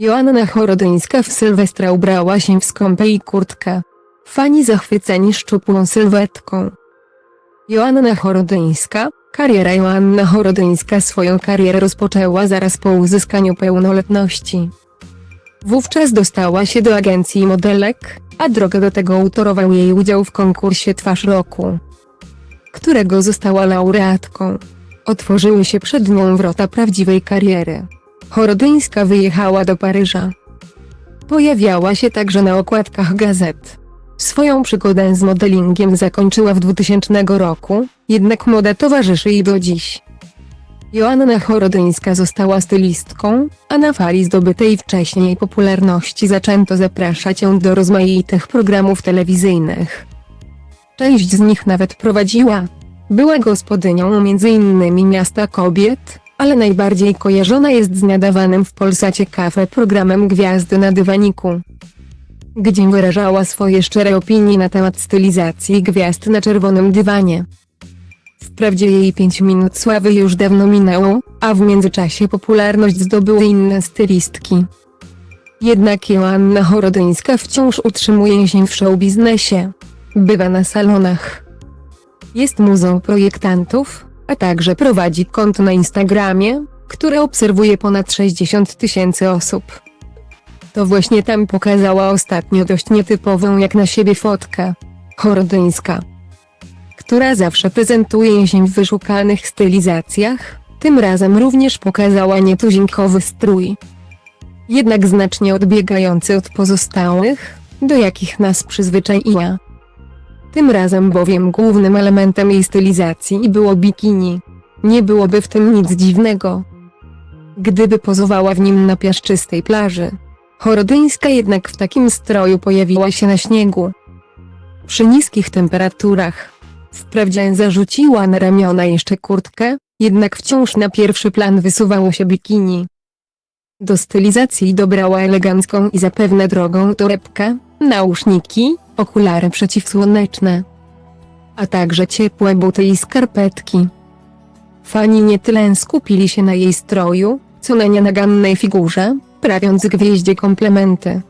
Joanna Chorodyńska w Sylwestra ubrała się w skąpę i kurtkę. Fani zachwyceni szczupłą sylwetką. Joanna Chorodyńska, kariera Joanna Chorodyńska swoją karierę rozpoczęła zaraz po uzyskaniu pełnoletności. Wówczas dostała się do agencji modelek, a drogę do tego utorował jej udział w konkursie Twarz Roku, którego została laureatką. Otworzyły się przed nią wrota prawdziwej kariery. Chorodyńska wyjechała do Paryża. Pojawiała się także na okładkach gazet. Swoją przygodę z modelingiem zakończyła w 2000 roku, jednak moda towarzyszy jej do dziś. Joanna Chorodyńska została stylistką, a na fali zdobytej wcześniej popularności zaczęto zapraszać ją do rozmaitych programów telewizyjnych. Część z nich nawet prowadziła. Była gospodynią m.in. Miasta Kobiet, ale najbardziej kojarzona jest z nadawanym w Polsacie Cafe programem Gwiazdy na dywaniku gdzie wyrażała swoje szczere opinie na temat stylizacji gwiazd na czerwonym dywanie. Wprawdzie jej 5 minut sławy już dawno minęło, a w międzyczasie popularność zdobyły inne stylistki. Jednak Joanna Chorodyńska wciąż utrzymuje się w showbiznesie. Bywa na salonach. Jest muzą projektantów, a także prowadzi konto na Instagramie, które obserwuje ponad 60 tysięcy osób. To właśnie tam pokazała ostatnio dość nietypową jak na siebie fotkę. Chorodyńska. Która zawsze prezentuje się w wyszukanych stylizacjach, tym razem również pokazała nietuzinkowy strój. Jednak znacznie odbiegający od pozostałych, do jakich nas przyzwyczaiła. Tym razem bowiem głównym elementem jej stylizacji było bikini. Nie byłoby w tym nic dziwnego. Gdyby pozowała w nim na piaszczystej plaży. Chorodyńska jednak w takim stroju pojawiła się na śniegu. Przy niskich temperaturach. Wprawdzie zarzuciła na ramiona jeszcze kurtkę, jednak wciąż na pierwszy plan wysuwało się bikini. Do stylizacji dobrała elegancką i zapewne drogą torebkę, nauszniki, okulary przeciwsłoneczne, a także ciepłe buty i skarpetki. Fani nie tyle skupili się na jej stroju, co na nienagannej figurze, prawiąc gwieździe komplementy.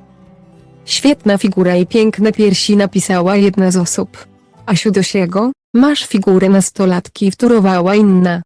Świetna figura i piękne piersi napisała jedna z osób. Asiu Dosiego, masz figurę nastolatki wtórowała inna.